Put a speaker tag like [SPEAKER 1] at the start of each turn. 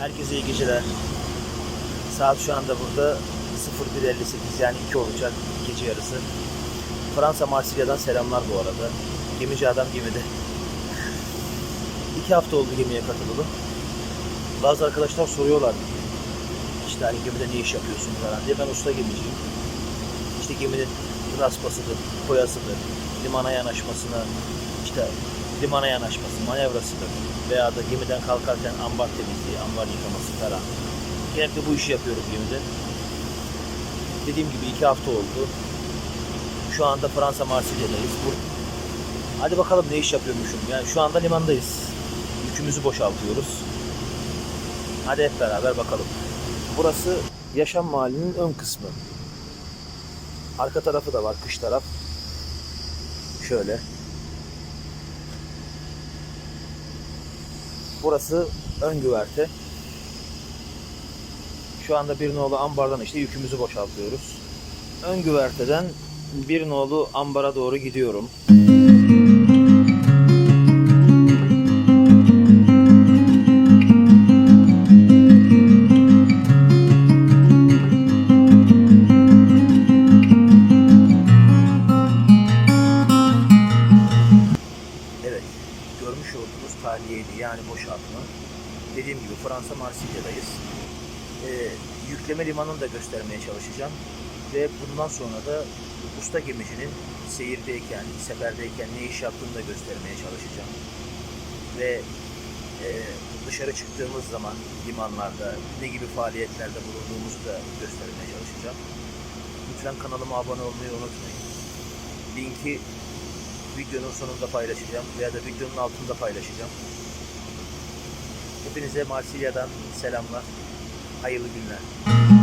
[SPEAKER 1] Herkese iyi geceler. Saat şu anda burada 01.58 yani 2 olacak gece yarısı. Fransa Marsilya'dan selamlar bu arada. Gemici adam gemide. İki hafta oldu gemiye katılalı. Bazı arkadaşlar soruyorlar. İşte hani gemide ne iş yapıyorsun falan diye. Ben usta gemiciyim. İşte geminin raspasıdır, boyasıdır, limana yanaşmasına, işte limana yanaşması, manevrasıdır veya da gemiden kalkarken ambar temizliği, ambar yıkaması falan. Genellikle bu işi yapıyorum gemide. Dediğim gibi iki hafta oldu. Şu anda Fransa Marsilya'dayız. Bu... Hadi bakalım ne iş yapıyormuşum. Yani şu anda limandayız. Yükümüzü boşaltıyoruz. Hadi hep beraber bakalım. Burası yaşam mahallinin ön kısmı. Arka tarafı da var, kış taraf. Şöyle. Burası ön güverte. Şu anda bir nolu ambardan işte yükümüzü boşaltıyoruz. Ön güverteden bir nolu ambara doğru gidiyorum. Olduğunuz tahliyeydi yani boşaltma. Dediğim gibi Fransa Marsilya'dayız. Ee, yükleme limanını da göstermeye çalışacağım. Ve bundan sonra da usta gemicinin seyirdeyken, seferdeyken ne iş yaptığını da göstermeye çalışacağım. Ve e, dışarı çıktığımız zaman limanlarda ne gibi faaliyetlerde bulunduğumuzu da göstermeye çalışacağım. Lütfen kanalıma abone olmayı unutmayın. Linki videonun sonunda paylaşacağım veya da videonun altında paylaşacağım. Hepinize Marsilya'dan selamlar. Hayırlı günler.